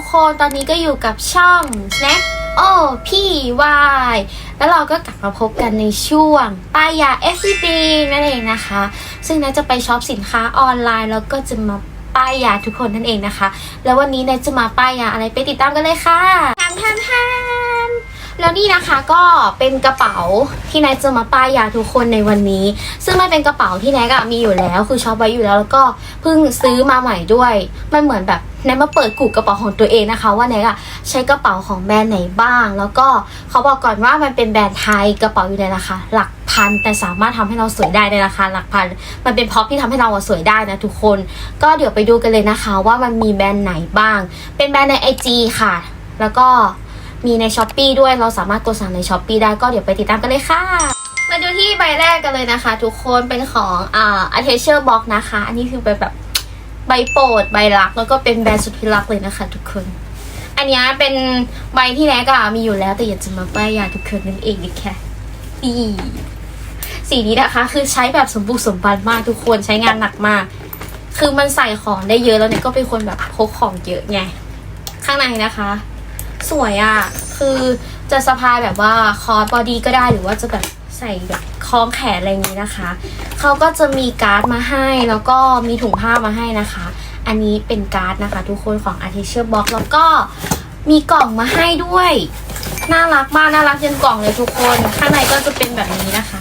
กคนตอนนี้ก็อยู่กับช่อง Snack โอ้พี่วายแล้วเราก็กลับมาพบกันในช่วงป้ายยา SCB นั่นเองนะคะ ซึ่งนายจะไปช็อปสินค้าออนไลน์ แล้วก็จะมาป้ายยาทุกคนนั่นเองนะคะ แล้ววันนี้นายจะมาป้ายยาอะไรไปติดตามกันเลยค่ะแทนแทนแทนแล้วนี่นะคะก็เป็นกระเป๋าที่นายจะมาป้ายยาทุกคนในวันนี้ ซึ่งมันเป็นกระเป๋าที่แนกอะมีอยู่แล้ว คือช็อปไว้อยู่แล้วแล้วก็เพิ่งซื้อมาใหม่ด้วย มันเหมือนแบบ แนกมาเปิดกลุ่มกระเป๋าของตัวเองนะคะ ว่าแนกอะใช้กระเป๋าของแบรนด์ไหนบ้าง แล้วก็เขาบอกก่อนว่ามันเป็นแบรนด์ไทยกระเป๋าอยู่ในราคาหลักพันแต่สามารถทำให้เราสวยได้ในราคาหลักพัน มันเป็นพ็อปที่ทำให้เราสวยได้นะทุกคน ก็เดี๋ยวไปดูกันเลยนะคะว่ามันมีแบรนด์ไหนบ้าง เป็นแบรนด์ใน IG ค่ะ แล้วก็มีใน s h อ p e e ด้วยเราสามารถกดสั่งใน s h อ p e e ได้ก็เดี๋ยวไปติดตามกันเลยค่ะมาดูที่ใบแรกกันเลยนะคะ ทุกคนเป็นของอ่า a t t a c h e r Box นะคะ อันนี้คือเป็นแบบ ใบโปรดใบรัก แล้วก็เป็นแบรนด์สุดที่รักเลยนะคะ ทุกคน อันนี้เป็นใบที่แนกอะมีอยู่แล้วแต่อยากจะมาป้ายยาทุกคนนั่นเองนะคะอีสีนี้นะคะ คือใช้แบบสมบูรณ์สมบันมากทุกคนใช้งานหนักมาก คือมันใส่ของได้เยอะแล้วเนี่ยก็เป็นคนแบบพกของเยอะไงข้างในนะคะ สวยอะ่ะ คือจะสะพายแบบว่าคอร์สบอดี้ก็ได้หรือว่าจะแบบ ใส่แบบคล้องแขนอะไรนี้นะคะ เขาก็จะมีการ์ดมาให้ แล้วก็มีถุงผ้ามาให้นะคะ อันนี้เป็นการ์ดนะคะ ทุกคนของ a r t i s t i a Box แล้วก็มีกล่องมาให้ด้วย น่ารักมาก น่ารักจนกล่องเลยทุกคน ข้างในก็จะเป็นแบบนี้นะคะ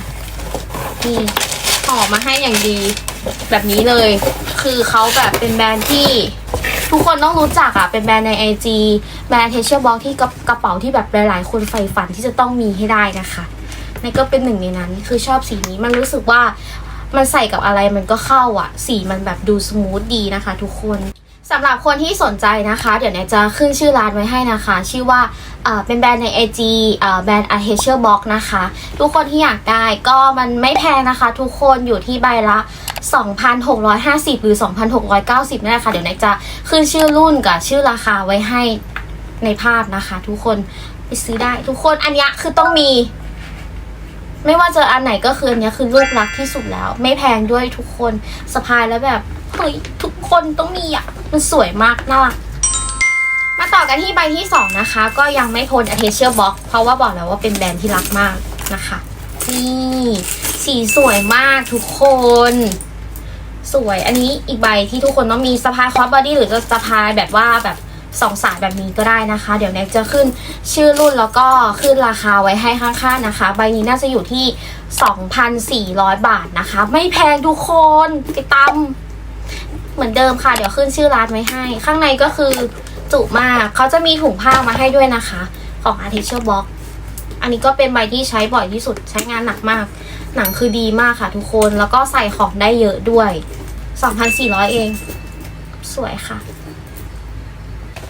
นี่ห่อมาให้อย่างดี แบบนี้เลย คือเขาแบบเป็นแบรนด์ที่ทุกคนต้องรู้จักอะเป็นแบรนด์ใน IG แบรนด์เทเชอร์บ็อกที่กระกระเป๋าที่แบบหลาย ๆ คนใฝ่ฝันที่จะต้องมีให้ได้นะคะ นี่ก็เป็นหนึ่งในนั้นคือชอบสีนี้มันรู้สึกว่ามันใส่กับอะไรมันก็เข้าอะสีมันแบบดูสมูทดีนะคะทุกคนสำหรับคนที่สนใจนะคะ เดี๋ยวเนยจะขึ้นชื่อร้านไว้ให้นะคะ ชื่อว่าเป็นแบรนด์ใน IG เอ่อแบรนด์ a t e r Box นะคะ ทุกคนที่อยากได้ก็มันไม่แพงนะคะ ทุกคนอยู่ที่ใบละ 2,650 หรือ 2,690นั่นแหละค่ะเดี๋ยวเนยจะขึ้นชื่อรุ่นกับชื่อราคาไว้ให้ในภาพนะคะ ทุกคนไปซื้อได้ทุกคนอันนี้คือต้องมี ไม่ว่าจะอันไหนก็คืออันนี้คือลูกรักที่สุดแล้ว ไม่แพงด้วยทุกคนสะพายแล้วแบบเฮ้ยทุกคนต้องมีอะมันสวยมากน่ารักมาต่อกันที่ใบที่สองนะคะ ก็ยังไม่พ้น a t t a c h e r Box เพราะว่าบอกแล้วว่าเป็นแบรนด์ที่รักมากนะคะ นี่สีสวยมากทุกคน สวยอันนี้อีกใบที่ทุกคนต้องมีสะพายคอสบอดี้หรือจะสะพายแบบว่าแบบ สองสายแบบนี้ก็ได้นะคะ เดี๋ยวแน็กจะขึ้นชื่อรุ่นแล้วก็ขึ้นราคาไว้ให้ข้างๆนะคะ ใบนี้น่าจะอยู่ที่ 2,400 บาทนะคะ ไม่แพงทุกคนติดตามเหมือนเดิมค่ะ เดี๋ยวขึ้นชื่อร้านไว้ให้ ข้างในก็คือจุมากเขาจะมีถุงผ้ามาให้ด้วยนะคะ ของ Artificial Box อันนี้ก็เป็นใบที่ใช้บ่อยที่สุดใช้งานหนักมาก หนังคือดีมากค่ะทุกคนแล้วก็ใส่ของได้เยอะด้วย 2,400 เอง สวยค่ะ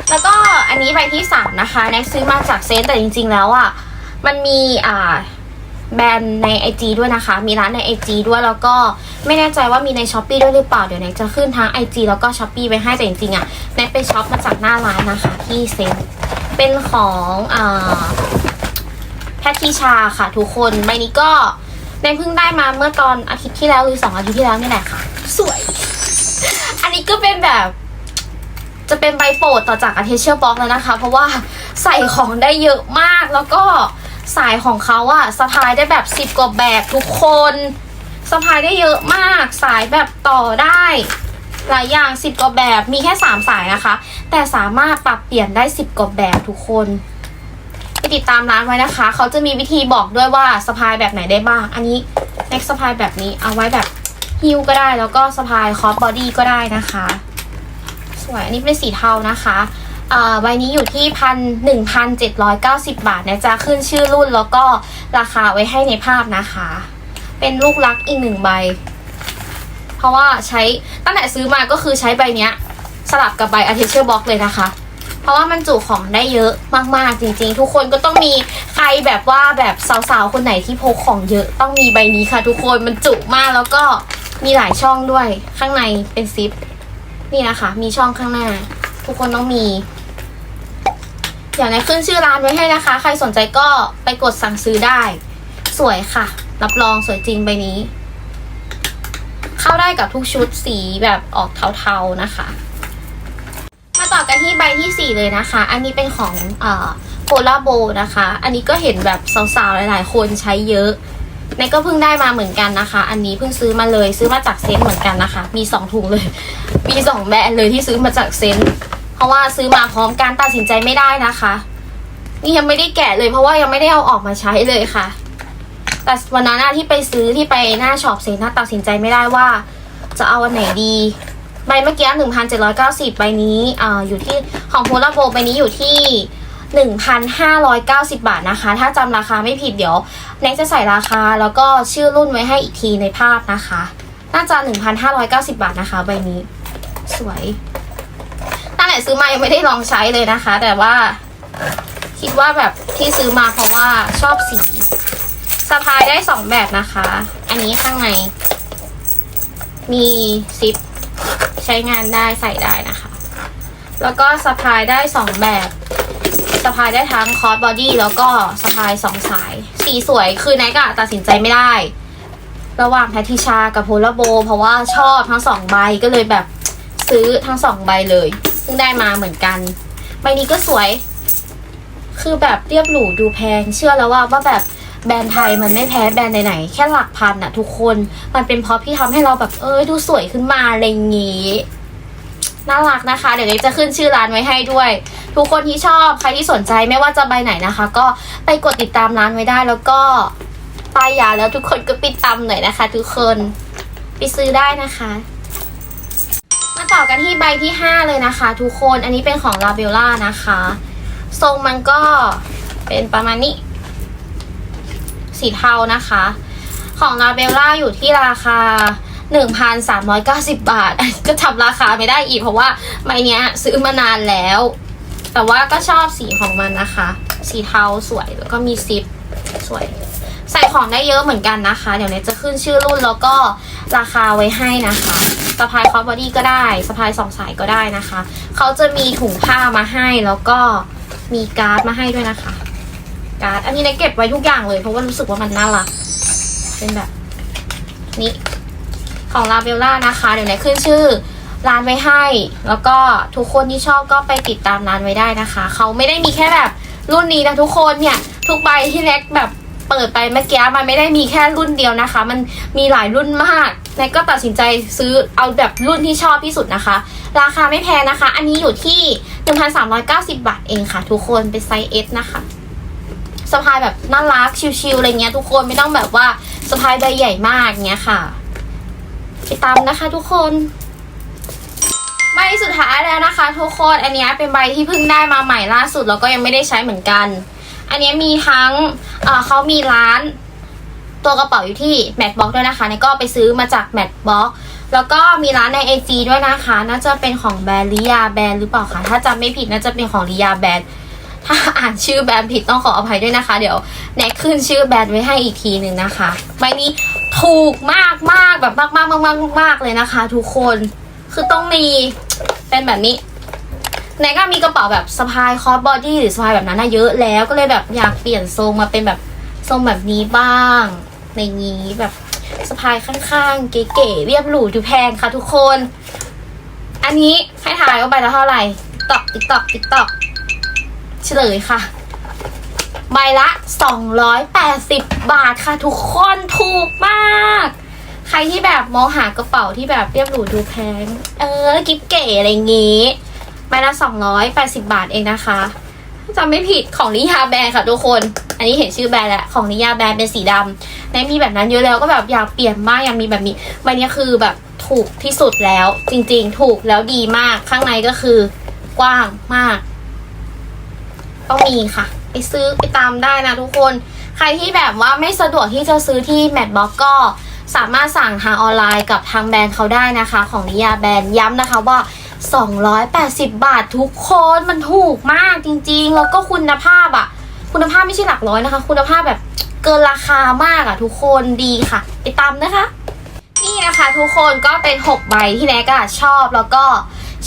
แล้วก็อันนี้ใบที่3นะคะแน็กซื้อมาจากเซนแต่จริง ๆ แล้วอะมันมีอ่าแบรนด์ใน IG ด้วยนะคะ มีร้านใน IG ด้วยแล้วก็ไม่แน่ใจว่ามีใน s h อ p e e ด้วยหรือเปล่า เดี๋ยวแน็กจะขึ้นทั้ง IG แล้วก็ s h อ p e e ไว้ให้แต่จริงๆอะแน็กไปช็อปมาจากหน้าร้านนะคะที่เซนเป็นของอ่าแพททิชาค่ะทุกคนใบนี้ก็แนนเพิ่งได้มาเมื่อตอนอาทิตย์ที่แล้วหรือสองอาทิตย์ที่แล้วนี่แหละค่ะ สวย อันนี้ก็เป็นแบบ จะเป็นใบโปรดต่อจากอาเทเชอร์บ็อกแล้วนะคะ เพราะว่าใส่ของได้เยอะมากแล้วก็สายของเขาอะสะพายได้แบบสิบ10กว่าแบบทุกคนสะพายได้เยอะมาก สายแบบต่อได้หลายอย่างสิบกว่าแบบมีแค่สามสายนะคะ แต่สามารถปรับเปลี่ยนได้สิบกว่าแบบทุกคนไปติดตามร้านไว้นะคะ เขาจะมีวิธีบอกด้วยว่าสะพายแบบไหนได้บ้าง อันนี้เน็กสะพายแบบนี้เอาไว้แบบฮิวก็ได้แล้วก็สะพายคอสบอดี้ก็ได้นะคะ วย อันนี้เป็นสีเทานะคะอ่าใบนี้อยู่ที่พันหนึ่งพันเจ็ดร้อยเก้าสิบบาทนะจะขึ้นชื่อรุ่นแล้วก็ราคาไว้ให้ในภาพนะคะ เป็นลูกรักอีกหนึ่งใบ เพราะว่าใช้ตั้งแต่ซื้อมาก็คือใช้ใบเนี้ย สลับกับใบ a t t a c h e r Box เลยนะคะ เพราะว่ามันจุของได้เยอะมากๆจริงๆ ทุกคนก็ต้องมีใครแบบว่าแบบสาวๆ คนไหนที่พกของเยอะต้องมีใบนี้ค่ะ ทุกคนมันจุมากแล้วก็มีหลายช่องด้วยข้างในเป็นซิป นี่นะคะ มีช่องข้างหน้า ทุกคนต้องมี เดี๋ยวในขึ้นชื่อร้านไว้ให้นะคะ ใครสนใจก็ไปกดสั่งซื้อได้ สวยค่ะ รับรองสวยจริงใบนี้ เข้าได้กับทุกชุดสีแบบออกเทาๆนะคะ มาต่อกันที่ใบที่4เลยนะคะ อันนี้เป็นของเอ่อโพลาโบนะคะ อันนี้ก็เห็นแบบสาวๆหลายๆ คนใช้เยอะ ในก็เพิ่งได้มาเหมือนกันนะคะ อันนี้เพิ่งซื้อมาเลยซื้อมาจากเซนเหมือนกันนะคะ มีสองถุงเลย มีสองแบรนด์เลยที่ซื้อมาจากเซนเพราะว่าซื้อมาพร้อมกันตัดสินใจไม่ได้นะคะ นี่ยังไม่ได้แกะเลยเพราะว่ายังไม่ได้เอาออกมาใช้เลยค่ะ แต่วันนั้นที่ไปซื้อที่ไปหน้าช็อปเซนต์นะตัดสินใจไม่ได้ว่า จะเอาอันไหนดีใบเมื่อกี้หนึ่งพันเจ็ดร้อยเก้าสิบใบนี้อ่าอยู่ที่ของโพลาโบใบนี้อยู่ที่ หนึ่งพันห้าร้อยเก้าสิบาทนะคะ ถ้าจำราคาไม่ผิดเดี๋ยวแน็กจะใส่ราคาแล้วก็ชื่อรุ่นไว้ให้อีกทีในภาพนะคะ น่าจะหนึ่งพันห้าร้อยเก้าสิบาทนะคะ ใบนี้ สวยตั้งแต่ซื้อมายังไม่ได้ลองใช้เลยนะคะ แต่ว่าคิดว่าแบบที่ซื้อมาเพราะว่าชอบสีสะพายได้สองแบบนะคะ อันนี้ข้างใน มีซิปใช้งานได้ใส่ได้นะคะ แล้วก็สะพายได้สองแบบ สะพายได้ทั้งคอร์สบอดี้แล้วก็สะพายสองสาย สีสวยคือไนกอะตัดสินใจไม่ได้ ระหว่างแพทิชากับโพลาโบ เพราะว่าชอบทั้งสองใบก็เลยแบบซื้อทั้งสองใบเลย ซึ่งได้มาเหมือนกัน ใบนี้ก็สวย คือแบบเรียบหรูดูแพง เชื่อแล้วว่าว่าแบบแบรนด์ไทยมันไม่แพ้แบรนด์ไหนๆแค่หลักพันอะทุกคน มันเป็นเพราะพี่ทำให้เราแบบเอ้ยดูสวยขึ้นมาอะไรอย่างงี้น่ารักนะคะ เดี๋ยวเล็กจะขึ้นชื่อร้านไว้ให้ด้วย ทุกคนที่ชอบใครที่สนใจไม่ว่าจะใบไหนนะคะ ก็ไปกดติดตามร้านไว้ได้แล้วก็ป้ายยาแล้วทุกคนก็ปิดตามหน่อยนะคะ ทุกคนไปซื้อได้นะคะ มาต่อกันที่ใบที่ 5 เลยนะคะ ทุกคนอันนี้เป็นของลาเบลล่านะคะ ทรงมันก็เป็นประมาณนี้ สีเทานะคะ ของลาเบลล่าอยู่ที่ราคา1,390 บาท ก็ทำราคาไม่ได้อีกเพราะว่าใบเนี้ยซื้อมานานแล้ว แต่ว่าก็ชอบสีของมันนะคะ สีเทาสวยแล้วก็มีซิปสวย ใส่ของได้เยอะเหมือนกันนะคะ เดี๋ยวเนี้จะขึ้นชื่อรุ่นแล้วก็ราคาไว้ให้นะคะสะพายคอร์บอดี้ก็ได้สะพายสองสายก็ได้นะคะ เขาจะมีถุงผ้ามาให้แล้วก็มีการ์ดมาให้ด้วยนะคะ การ์ดอันนี้เนยเก็บไว้ทุกอย่างเลยเพราะว่ารู้สึกว่ามันน่ารักเป็นแบบนี้ของลาเบลล่านะคะ เดี๋ยวเนยขึ้นชื่อ ร้านไว้ให้ แล้วก็ทุกคนที่ชอบก็ไปติดตามร้านไว้ได้นะคะ เขาไม่ได้มีแค่แบบรุ่นนี้นะทุกคนเนี่ย ทุกใบที่เน็กแบบเปิดไปเมื่อกี้มันไม่ได้มีแค่รุ่นเดียวนะคะ มันมีหลายรุ่นมากเน็กก็ตัดสินใจซื้อเอาแบบรุ่นที่ชอบที่สุดนะคะ ราคาไม่แพงนะคะ อันนี้อยู่ที่ 1,390 บาทเองค่ะ ทุกคนเป็นไซส์ S นะคะสะพายแบบน่ารักชิวๆอะไรเงี้ยทุกคนไม่ต้องแบบว่าสะพายใบใหญ่มากเงี้ยค่ะ ไปตามนะคะทุกคน สุดท้ายแล้วนะคะ ทุกคนอันนี้เป็นใบที่เพิ่งได้มาใหม่ล่าสุดแล้วก็ยังไม่ได้ใช้เหมือนกัน อันนี้มีทั้งเเขามีร้าน ตัวกระเป๋าอยู่ที่แมทบ็อกด้วยนะคะนี่ก็ไปซื้อมาจากแมทบ็อกแล้วก็มีร้านใน AG ด้วยนะคะ น่าจะเป็นของแบรนด์ลิยาแบรนด์หรือเปล่าคะถ้าจำไม่ผิดน่าจะเป็นของลิยาแบรนด์ถ้าอ่านชื่อแบรนด์ผิดต้องขออภัยด้วยนะคะ เดี๋ยวแนกขึ้นชื่อแบรนด์ไว้ให้อีกทีหนึ่งนะคะใบนี้ถูกมากมากแบบมากมากมากมากมากเลยนะคะ ทุกคน คือต้องมีเป็นแบบนี้แนก็มีกระเป๋าแบบสะพายคอร์สบอดี้หรือสะพายแบบนั้นนะเยอะแล้วก็เลยแบบอยากเปลี่ยนทรงมาเป็นแบบทรงแบบนี้บ้าง ในนี้แบบสะพายข้างๆ เก๋ๆเรียบหรูดูแพงค่ะทุกคน อันนี้ให้ถ่ายว่าใบละเท่าไหร่ตอกตอกติ๊กตอกติ๊กตอกเฉลยค่ะ ใบละ 280 บาทค่ะทุกคนถูกมาก ใครที่แบบมองหากระเป๋าที่แบบเรียบหรูดูแพง เออ กิ๊บเก๋อะไรอย่างงี้ใบละ280บาทเองนะคะจำไม่ผิดของนิยาแบรนด์ค่ะทุกคน อันนี้เห็นชื่อแบรนด์แล้วของนิยาแบรนด์เป็นสีดำในมีแบบนั้นเยอะแล้วก็แบบอยากเปลี่ยนมากอยากมีแบบนี้ใบนี้คือแบบถูกที่สุดแล้ว จริง ๆ ถูกแล้วดีมากข้างในก็คือกว้างมากต้องมีค่ะ ไปซื้อไปตามได้นะทุกคน ใครที่แบบว่าไม่สะดวกที่จะซื้อที่แมทบ็อกก็ สามารถสั่งทางออนไลน์กับทางแบรนด์เขาได้นะคะ ของนิยาแบรนด์ย้ำนะคะว่า 280 บาททุกคนมันถูกมากจริงๆ แล้วก็คุณภาพอะคุณภาพไม่ใช่หลักร้อยนะคะ คุณภาพแบบเกินราคามากอะทุกคนดีค่ะ ไปตามนะคะ นี่นะคะทุกคนก็เป็น 6 ใบที่แน็กอะชอบแล้วก็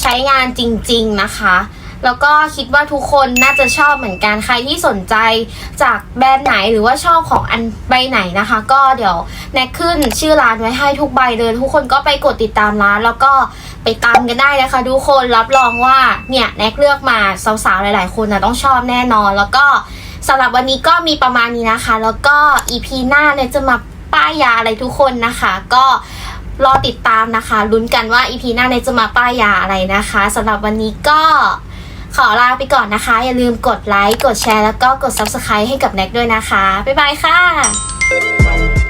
ใช้งานจริง ๆนะคะ แล้วก็คิดว่าทุกคนน่าจะชอบเหมือนกันใครที่สนใจจากแบรนด์ไหนหรือว่าชอบของอันใบไหนนะคะ ก็เดี๋ยวแนกขึ้นชื่อร้านไว้ให้ทุกใบเลยทุกคนก็ไปกดติดตามร้าน แล้วก็ไปตามกันได้นะคะทุกคนรับรองว่าเนี่ยแนกเลือกมาสาวๆหลาย ๆ คนนะต้องชอบแน่นอน แล้วก็สำหรับวันนี้ก็มีประมาณนี้นะคะ แล้วก็ EP หน้าเนี่ยจะมาป้ายยาอะไรทุกคนนะคะ ก็รอติดตามนะคะลุ้นกันว่า EP หน้าเนี่ยจะมาป้ายยาอะไรนะคะสำหรับวันนี้ก็ ขอลาไปก่อนนะคะ อย่าลืมกดไลค์ กดแชร์ แล้วก็กด Subscribe ให้กับแน็กด้วยนะคะ บ๊ายบายค่ะ